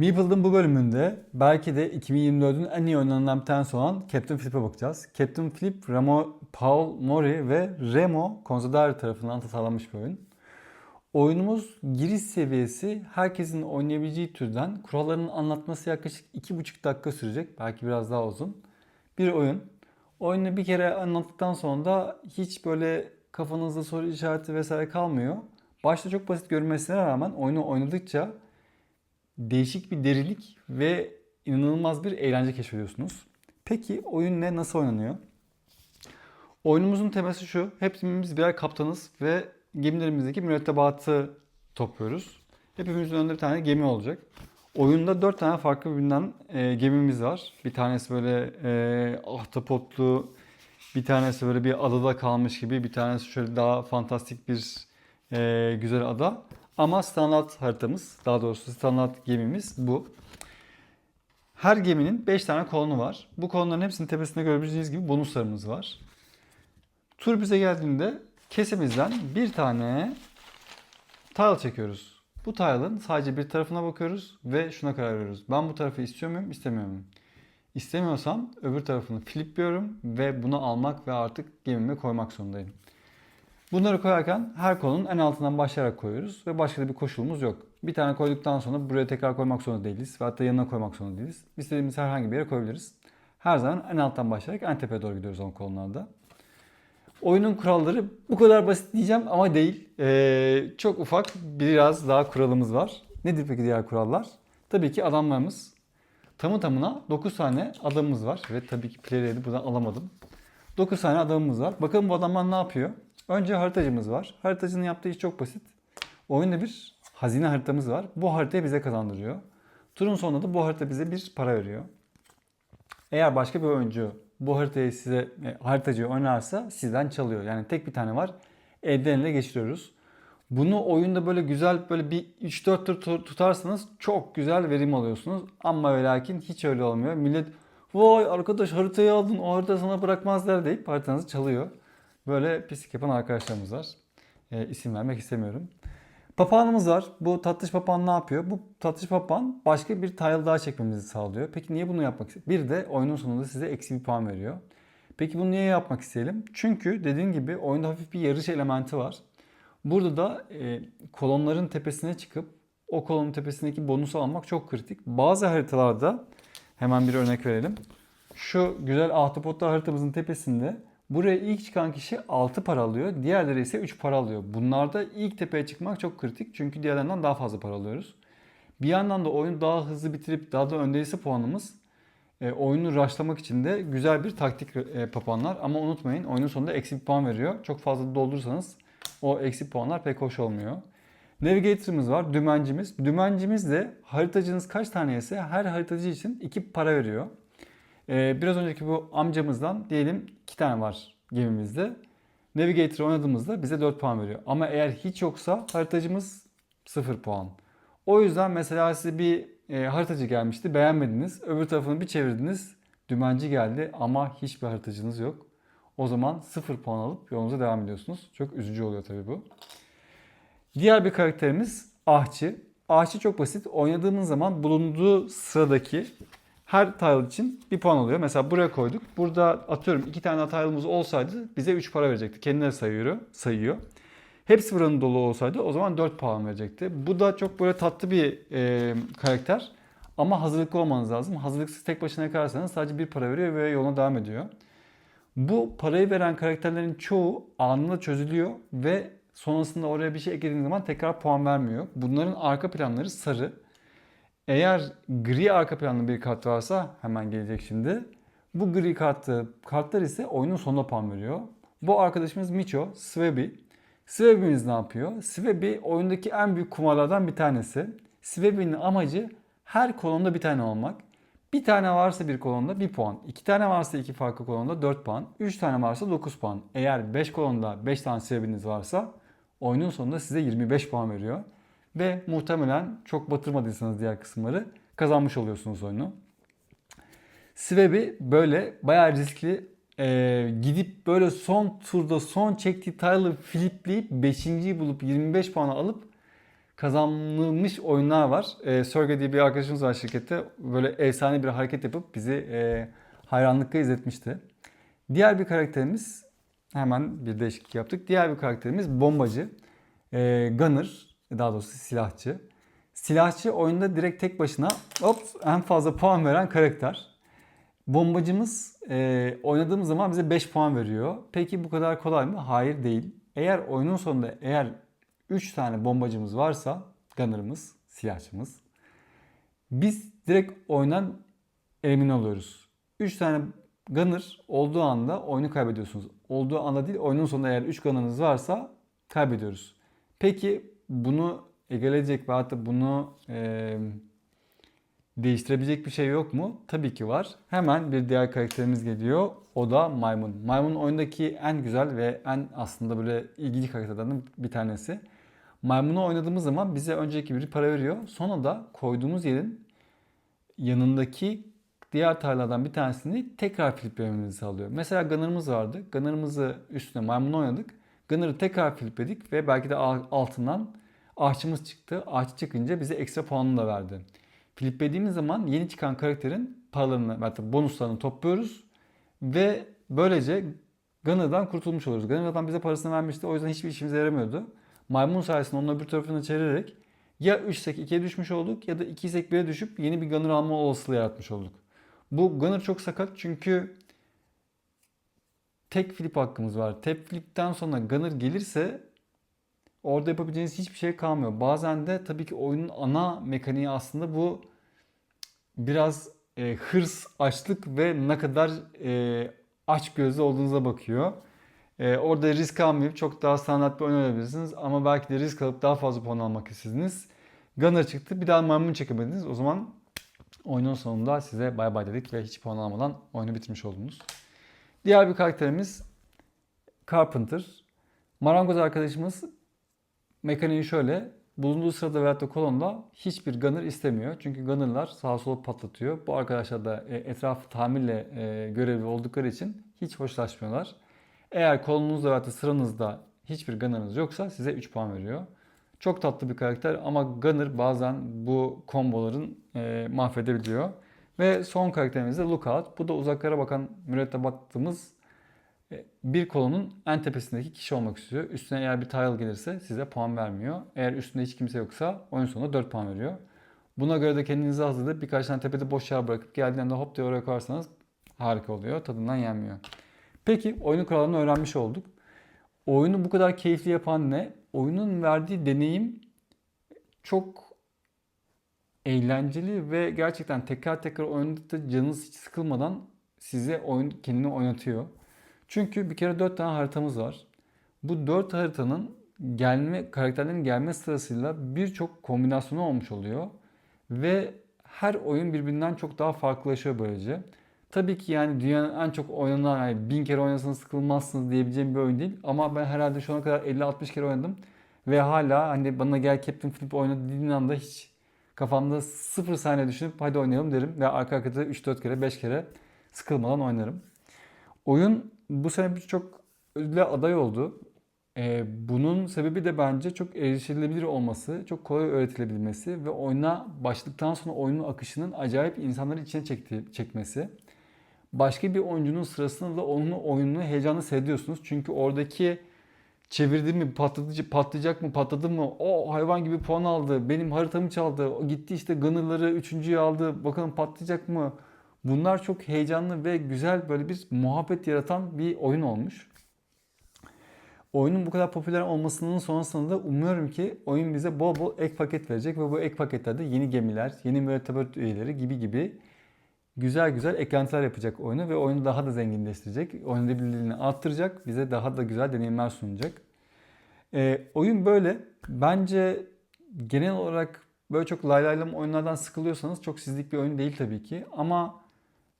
Meeple'ın bu bölümünde belki de 2024'ün en iyi oyunlarından bir tanesi olan Captain Flip'e bakacağız. Captain Flip, Remo, Paul Mori ve Remo Consadari tarafından tasarlanmış bir oyun. Oyunumuz giriş seviyesi herkesin oynayabileceği türden kurallarının anlatması yaklaşık 2,5 dakika sürecek. Belki biraz daha uzun. Bir oyun. Oyunu bir kere anlattıktan sonra da hiç böyle kafanızda soru işareti vesaire kalmıyor. Başta çok basit görünmesine rağmen oyunu oynadıkça değişik bir derilik ve inanılmaz bir eğlence keşfediyorsunuz. Peki oyun ne? Nasıl oynanıyor? Oyunumuzun teması şu. Hepimiz birer kaptanız ve gemilerimizdeki mürettebatı topluyoruz. Hepimizin önünde bir tane gemi olacak. Oyunda dört tane farklı birbirinden e, gemimiz var. Bir tanesi böyle e, ahtapotlu, bir tanesi böyle bir adada kalmış gibi, bir tanesi şöyle daha fantastik bir e, güzel ada. Ama standart haritamız, daha doğrusu standart gemimiz bu. Her geminin 5 tane kolonu var. Bu kolonların hepsinin tepesinde görebileceğiniz gibi bonuslarımız var. Tur bize geldiğinde kesemizden bir tane tile çekiyoruz. Bu tile'ın sadece bir tarafına bakıyoruz ve şuna karar veriyoruz. Ben bu tarafı istiyor muyum, istemiyor muyum? İstemiyorsam öbür tarafını flipliyorum ve bunu almak ve artık gemime koymak zorundayım. Bunları koyarken her kolonun en altından başlayarak koyuyoruz ve başka da bir koşulumuz yok. Bir tane koyduktan sonra buraya tekrar koymak zorunda değiliz ve hatta yanına koymak zorunda değiliz. İstediğimiz herhangi bir yere koyabiliriz. Her zaman en alttan başlayarak en tepeye doğru gidiyoruz o kolonlarda. Oyunun kuralları bu kadar basit diyeceğim ama değil. Ee, çok ufak biraz daha kuralımız var. Nedir peki diğer kurallar? Tabii ki adamlarımız. Tamı tamına 9 tane adamımız var ve tabii ki player'i buradan alamadım. 9 tane adamımız var. Bakalım bu adamlar ne yapıyor? Önce haritacımız var. Haritacının yaptığı iş çok basit. Oyunda bir hazine haritamız var. Bu haritayı bize kazandırıyor. Turun sonunda da bu harita bize bir para veriyor. Eğer başka bir oyuncu bu haritayı size e, haritacı oynarsa sizden çalıyor. Yani tek bir tane var. Elden ele geçiriyoruz. Bunu oyunda böyle güzel böyle bir 3-4 tur tu- tutarsanız çok güzel verim alıyorsunuz. Ama ve lakin hiç öyle olmuyor. Millet vay arkadaş haritayı aldın o harita sana bırakmazlar deyip haritanızı çalıyor. Böyle pislik yapan arkadaşlarımız var. E, isim vermek istemiyorum. Papağanımız var. Bu tatlış papağan ne yapıyor? Bu tatlış papağan başka bir tile daha çekmemizi sağlıyor. Peki niye bunu yapmak istedim? Bir de oyunun sonunda size eksi bir puan veriyor. Peki bunu niye yapmak isteyelim? Çünkü dediğim gibi oyunda hafif bir yarış elementi var. Burada da e, kolonların tepesine çıkıp o kolonun tepesindeki bonusu almak çok kritik. Bazı haritalarda hemen bir örnek verelim. Şu güzel ahtapotlar haritamızın tepesinde buraya ilk çıkan kişi 6 para alıyor. Diğerleri ise 3 para alıyor. Bunlarda ilk tepeye çıkmak çok kritik. Çünkü diğerlerinden daha fazla para alıyoruz. Bir yandan da oyunu daha hızlı bitirip daha da öndeyse puanımız e, oyunu rushlamak için de güzel bir taktik e, papağanlar. Ama unutmayın oyunun sonunda eksi bir puan veriyor. Çok fazla doldurursanız o eksi puanlar pek hoş olmuyor. Navigator'ımız var, dümencimiz. Dümencimiz de haritacınız kaç tane ise her haritacı için 2 para veriyor. Ee, biraz önceki bu amcamızdan diyelim 2 tane var gemimizde. Navigator oynadığımızda bize 4 puan veriyor. Ama eğer hiç yoksa haritacımız 0 puan. O yüzden mesela size bir e, haritacı gelmişti beğenmediniz. Öbür tarafını bir çevirdiniz. Dümenci geldi ama hiçbir haritacınız yok. O zaman 0 puan alıp yolunuza devam ediyorsunuz. Çok üzücü oluyor tabii bu. Diğer bir karakterimiz Ahçı. Ahçı çok basit. Oynadığımız zaman bulunduğu sıradaki her tile için bir puan oluyor. Mesela buraya koyduk. Burada atıyorum iki tane tile'ımız olsaydı bize 3 para verecekti. Kendine sayıyor. sayıyor. Hepsi buranın dolu olsaydı o zaman 4 puan verecekti. Bu da çok böyle tatlı bir e, karakter. Ama hazırlıklı olmanız lazım. Hazırlıksız tek başına yakalarsanız sadece bir para veriyor ve yoluna devam ediyor. Bu parayı veren karakterlerin çoğu anında çözülüyor ve sonrasında oraya bir şey eklediğiniz zaman tekrar puan vermiyor. Bunların arka planları sarı. Eğer gri arka planlı bir kart varsa hemen gelecek şimdi. Bu gri kartı, kartlar ise oyunun sonunda puan veriyor. Bu arkadaşımız Micho, Svebi. Svebi'miz ne yapıyor? Svebi oyundaki en büyük kumarlardan bir tanesi. Svebi'nin amacı her kolonda bir tane olmak. Bir tane varsa bir kolonda 1 puan. 2 tane varsa iki farklı kolonda 4 puan. 3 tane varsa 9 puan. Eğer 5 kolonda 5 tane sebebiniz varsa oyunun sonunda size 25 puan veriyor. Ve muhtemelen çok batırmadıysanız diğer kısımları kazanmış oluyorsunuz oyunu. Svebi böyle bayağı riskli ee, gidip böyle son turda son çektiği tile'ı flipleyip 5.yi bulup 25 puanı alıp kazanılmış oyunlar var. E, Sörge diye bir arkadaşımız var şirkette. Böyle efsane bir hareket yapıp bizi e, hayranlıkla izletmişti. Diğer bir karakterimiz hemen bir değişiklik yaptık. Diğer bir karakterimiz bombacı. E, gunner daha doğrusu silahçı. Silahçı oyunda direkt tek başına hop en fazla puan veren karakter. Bombacımız e, oynadığımız zaman bize 5 puan veriyor. Peki bu kadar kolay mı? Hayır değil. Eğer oyunun sonunda eğer 3 tane bombacımız varsa gunner'ımız, silahçımız biz direkt oyundan elimine oluyoruz. 3 tane gunner olduğu anda oyunu kaybediyorsunuz. Olduğu anda değil oyunun sonunda eğer 3 gunner'ınız varsa kaybediyoruz. Peki bunu egaleyecek ve hatta bunu e, değiştirebilecek bir şey yok mu? Tabii ki var. Hemen bir diğer karakterimiz geliyor. O da Maymun. Maymun oyundaki en güzel ve en aslında böyle ilginç karakterlerden bir tanesi. Maymunu oynadığımız zaman bize önceki biri para veriyor. Sonra da koyduğumuz yerin yanındaki diğer tarladan bir tanesini tekrar fliplememizi sağlıyor. Mesela Gunner'ımız vardı. Gunner'ımızı üstüne maymunu oynadık. Gunner'ı tekrar flipledik ve belki de altından ahçımız çıktı. Ahçı çıkınca bize ekstra puanını da verdi. Fliplediğimiz zaman yeni çıkan karakterin paralarını, hatta bonuslarını topluyoruz ve böylece Gunner'dan kurtulmuş oluruz. Gunner'dan bize parasını vermişti. O yüzden hiçbir işimize yaramıyordu. Maymun sayesinde onun öbür tarafını çevirerek ya 3 sek 2'ye düşmüş olduk ya da 2 sek 1'e düşüp yeni bir Gunner alma olasılığı yaratmış olduk. Bu Gunner çok sakat çünkü tek flip hakkımız var. Tek flipten sonra Gunner gelirse orada yapabileceğiniz hiçbir şey kalmıyor. Bazen de tabii ki oyunun ana mekaniği aslında bu biraz e, hırs, açlık ve ne kadar e, aç gözlü olduğunuza bakıyor. E, orada risk almayıp çok daha standart bir oyun oynayabilirsiniz ama belki de risk alıp daha fazla puan almak istediniz. Gunner çıktı bir daha maymun çekemediniz. O zaman oyunun sonunda size bay bay dedik ve hiç puan almadan oyunu bitirmiş oldunuz. Diğer bir karakterimiz Carpenter. Marangoz arkadaşımız mekaniği şöyle. Bulunduğu sırada veyahut da kolonda hiçbir gunner istemiyor. Çünkü gunnerlar sağa sola patlatıyor. Bu arkadaşlar da e, etrafı tamirle e, görevli oldukları için hiç hoşlaşmıyorlar. Eğer kolonunuzda veyahut da sıranızda hiçbir gunner'ınız yoksa size 3 puan veriyor. Çok tatlı bir karakter ama Gunner bazen bu komboların e, mahvedebiliyor. Ve son karakterimiz de Lookout. Bu da uzaklara bakan mürettebatlığımız e, bir kolonun en tepesindeki kişi olmak istiyor. Üstüne eğer bir tile gelirse size puan vermiyor. Eğer üstünde hiç kimse yoksa oyun sonunda 4 puan veriyor. Buna göre de kendinizi hazırlayıp birkaç tane tepede boş yer bırakıp geldiğinde hop diye oraya koyarsanız harika oluyor. Tadından yenmiyor. Peki oyunun kurallarını öğrenmiş olduk. Oyunu bu kadar keyifli yapan ne? Oyunun verdiği deneyim çok eğlenceli ve gerçekten tekrar tekrar oynadıkça canınız hiç sıkılmadan size oyun kendini oynatıyor. Çünkü bir kere 4 tane haritamız var. Bu 4 haritanın gelme karakterlerin gelme sırasıyla birçok kombinasyonu olmuş oluyor ve her oyun birbirinden çok daha farklılaşıyor böylece. Tabii ki yani dünyanın en çok oynanan yani bin kere oynasanız sıkılmazsınız diyebileceğim bir oyun değil. Ama ben herhalde şu ana kadar 50-60 kere oynadım. Ve hala hani bana gel Captain Flip oyna dediğin anda hiç kafamda sıfır saniye düşünüp hadi oynayalım derim. Ve arka arkada 3-4 kere 5 kere sıkılmadan oynarım. Oyun bu sene birçok ödüle aday oldu. Ee, bunun sebebi de bence çok erişilebilir olması, çok kolay öğretilebilmesi ve oyuna başladıktan sonra oyunun akışının acayip insanları içine çekti, çekmesi başka bir oyuncunun sırasında da onun oyununu heyecanla seyrediyorsunuz. Çünkü oradaki çevirdi mi, patlatıcı, patlayacak mı, patladı mı, o hayvan gibi puan aldı, benim haritamı çaldı, gitti işte Gunner'ları üçüncüyü aldı, bakalım patlayacak mı? Bunlar çok heyecanlı ve güzel böyle bir muhabbet yaratan bir oyun olmuş. Oyunun bu kadar popüler olmasının sonrasında da umuyorum ki oyun bize bol bol ek paket verecek ve bu ek paketlerde yeni gemiler, yeni mürettebat üyeleri gibi gibi güzel güzel eklentiler yapacak oyunu ve oyunu daha da zenginleştirecek. Oynanabilirliğini arttıracak. Bize daha da güzel deneyimler sunacak. E, oyun böyle. Bence genel olarak böyle çok lay laylam oyunlardan sıkılıyorsanız çok sizlik bir oyun değil tabii ki. Ama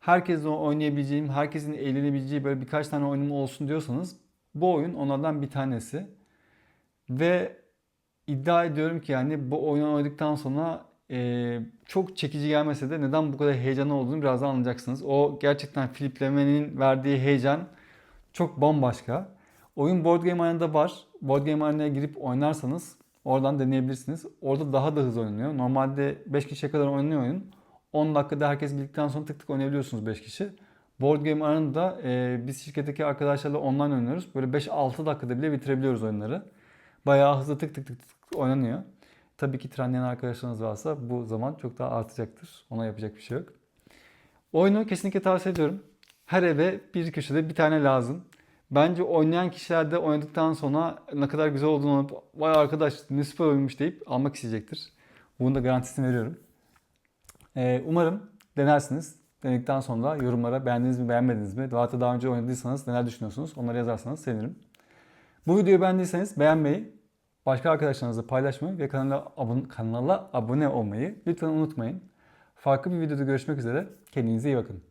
herkesin oynayabileceğim, herkesin eğlenebileceği böyle birkaç tane oyunum olsun diyorsanız bu oyun onlardan bir tanesi. Ve iddia ediyorum ki yani bu oyunu oynadıktan sonra e, çok çekici gelmese de neden bu kadar heyecanlı olduğunu birazdan anlayacaksınız. O gerçekten fliplemenin verdiği heyecan çok bambaşka. Oyun Board Game Arena'da var. Board Game Arena'ya girip oynarsanız Oradan deneyebilirsiniz. Orada daha da hızlı oynanıyor. Normalde 5 kişiye kadar oynanıyor oyun. 10 dakikada herkes bildikten sonra tık tık oynayabiliyorsunuz 5 kişi. Board Game Arena'da e, biz şirketteki arkadaşlarla online oynuyoruz. Böyle 5-6 dakikada bile bitirebiliyoruz oyunları. Bayağı hızlı tık tık tık tık oynanıyor. Tabii ki trenleyen arkadaşlarınız varsa bu zaman çok daha artacaktır. Ona yapacak bir şey yok. Oyunu kesinlikle tavsiye ediyorum. Her eve bir köşede bir tane lazım. Bence oynayan kişiler de oynadıktan sonra ne kadar güzel olduğunu alıp vay arkadaş ne süper oyunmuş deyip almak isteyecektir. Bunun da garantisini veriyorum. Ee, umarım denersiniz. Denedikten sonra yorumlara beğendiniz mi beğenmediniz mi? Da daha önce oynadıysanız neler düşünüyorsunuz? Onları yazarsanız sevinirim. Bu videoyu beğendiyseniz beğenmeyi, başka arkadaşlarınızla paylaşmayı ve kanala abone, kanala abone olmayı lütfen unutmayın. Farklı bir videoda görüşmek üzere. Kendinize iyi bakın.